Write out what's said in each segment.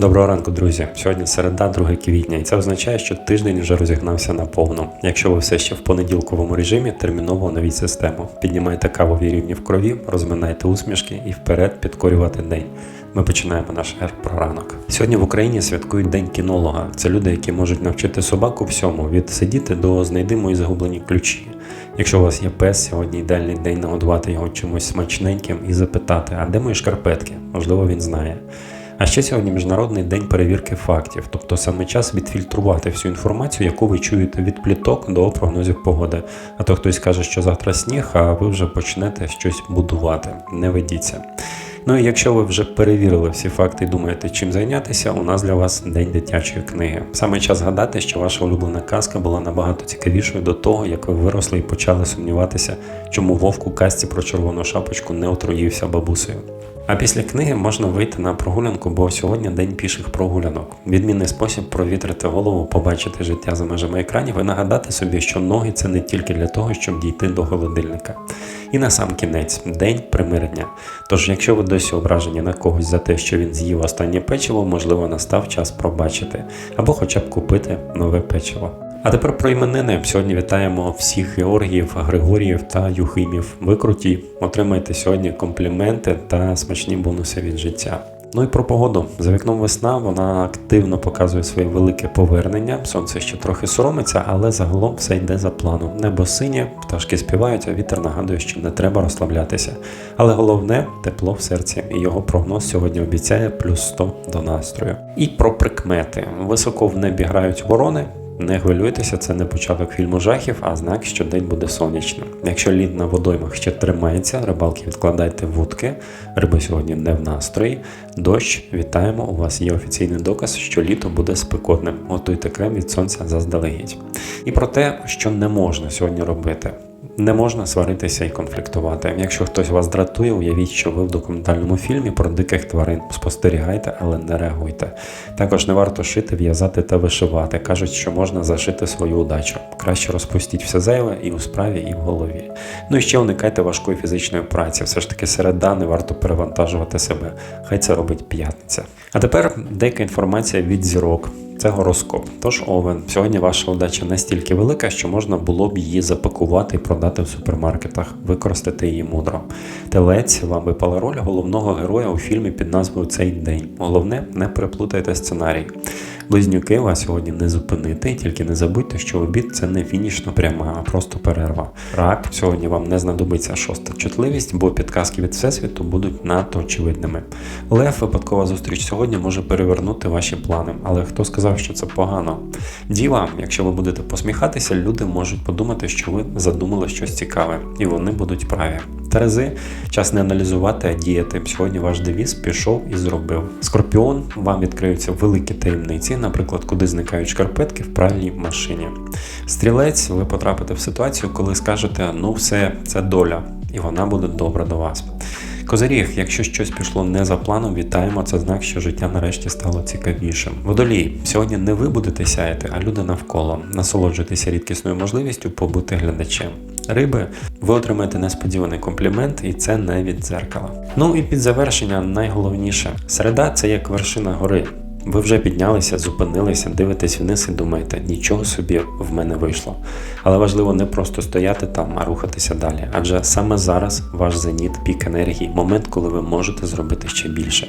Доброго ранку, друзі. Сьогодні середа, 2 квітня, і це означає, що тиждень вже розігнався на повну. Якщо ви все ще в понеділковому режимі, терміново оновіть систему. Піднімайте кавові рівні в крові, розминайте усмішки і вперед підкорювати день. Ми починаємо наш еф про ранок. Сьогодні в Україні святкують День кінолога. Це люди, які можуть навчити собаку всьому від сидіти до знайди мої загублені ключі. Якщо у вас є пес, сьогодні ідеальний день нагодувати його чимось смачненьким і запитати, а де мої шкарпетки? Можливо, він знає. А ще сьогодні міжнародний день перевірки фактів, тобто саме час відфільтрувати всю інформацію, яку ви чуєте від пліток до прогнозів погоди. А то хтось каже, що завтра сніг, а ви вже почнете щось будувати. Не ведіться. Ну і якщо ви вже перевірили всі факти і думаєте, чим зайнятися, у нас для вас день дитячої книги. Саме час згадати, що ваша улюблена казка була набагато цікавішою до того, як ви виросли і почали сумніватися, чому вовк у казці про червону шапочку не отруївся бабусею. А після книги можна вийти на прогулянку, бо сьогодні день піших прогулянок. Відмінний спосіб провітрити голову, побачити життя за межами екранів і нагадати собі, що ноги це не тільки для того, щоб дійти до холодильника. І на сам кінець день примирення. Тож, якщо ви досі ображені на когось за те, що він з'їв останнє печиво, можливо, настав час пробачити або хоча б купити нове печиво. А тепер про іменини. Сьогодні вітаємо всіх Георгіїв, Григоріїв та Юхимів. Ви круті, отримайте сьогодні компліменти та смачні бонуси від життя. Ну і про погоду. За вікном весна вона активно показує своє велике повернення. Сонце ще трохи соромиться, але загалом все йде за планом. Небо синє, пташки співають, а вітер нагадує, що не треба розслаблятися. Але головне тепло в серці. І його прогноз сьогодні обіцяє плюс 100 до настрою. І про прикмети. Високо в небі грають ворони. Не хвилюйтеся, це не початок фільму жахів, а знак, що день буде сонячним. Якщо лід на водоймах ще тримається, рибалки відкладайте вудки, риби сьогодні не в настрої. Дощ, вітаємо! У вас є офіційний доказ, що літо буде спекотним. Готуйте крем від сонця заздалегідь. І про те, що не можна сьогодні робити. Не можна сваритися і конфліктувати. Якщо хтось вас дратує, уявіть, що ви в документальному фільмі про диких тварин. Спостерігайте, але не реагуйте. Також не варто шити, в'язати та вишивати. Кажуть, що можна зашити свою удачу. Краще розпустіть все зайве і у справі, і в голові. Ну і ще уникайте важкої фізичної праці. Все ж таки середа не варто перевантажувати себе. Хай це робить п'ятниця. А тепер деяка інформація від зірок. Це гороскоп. Тож овен, сьогодні ваша удача настільки велика, що можна було б її запакувати і продати в супермаркетах, використати її мудро. Телець вам випала роль головного героя у фільмі під назвою Цей день. Головне, не переплутайте сценарій. Близнюки вас сьогодні не зупинити, тільки не забудьте, що обід це не фінішна пряма, а просто перерва. Рак сьогодні вам не знадобиться шоста чутливість, бо підказки від всесвіту будуть надто очевидними. Лев, випадкова зустріч сьогодні може перевернути ваші плани, але хто сказав, що це погано? Діва, якщо ви будете посміхатися, люди можуть подумати, що ви задумали щось цікаве, і вони будуть праві. Терези, час не аналізувати, а діяти. Сьогодні ваш девіз пішов і зробив. Скорпіон, вам відкриються великі таємниці, наприклад, куди зникають шкарпетки в пральній машині. Стрілець, ви потрапите в ситуацію, коли скажете, ну все, це доля, і вона буде добра до вас. Козиріг, якщо щось пішло не за планом, вітаємо. Це знак, що життя нарешті стало цікавішим. Водолій, сьогодні не ви будете сяяти, а люди навколо. Насолоджуйтеся рідкісною можливістю побути глядачем. Риби, ви отримаєте несподіваний комплімент, і це не від дзеркала. Ну і під завершення найголовніше: середа це як вершина гори. Ви вже піднялися, зупинилися, дивитесь вниз і думаєте, нічого собі в мене вийшло. Але важливо не просто стояти там, а рухатися далі. Адже саме зараз ваш зеніт, пік енергії, момент, коли ви можете зробити ще більше.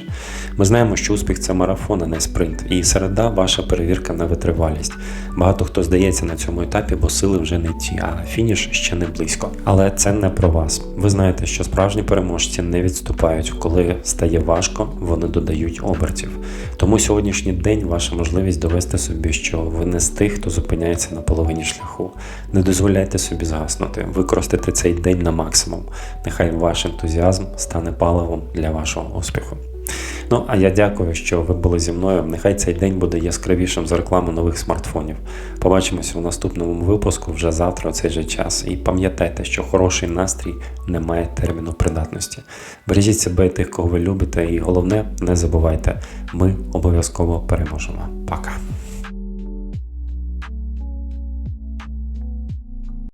Ми знаємо, що успіх це марафон, а не спринт. І середа ваша перевірка на витривалість. Багато хто здається на цьому етапі, бо сили вже не ті, а фініш ще не близько. Але це не про вас. Ви знаєте, що справжні переможці не відступають. Коли стає важко, вони додають обертів. Тому сьогодні сьогоднішній день ваша можливість довести собі, що ви не з тих, хто зупиняється на половині шляху. Не дозволяйте собі згаснути, використайте цей день на максимум. Нехай ваш ентузіазм стане паливом для вашого успіху. Ну, а я дякую, що ви були зі мною. Нехай цей день буде яскравішим за рекламу нових смартфонів. Побачимося у наступному випуску вже завтра, у цей же час. І пам'ятайте, що хороший настрій не має терміну придатності. Бережіть себе і тих, кого ви любите, і головне, не забувайте, ми обов'язково переможемо. Пока!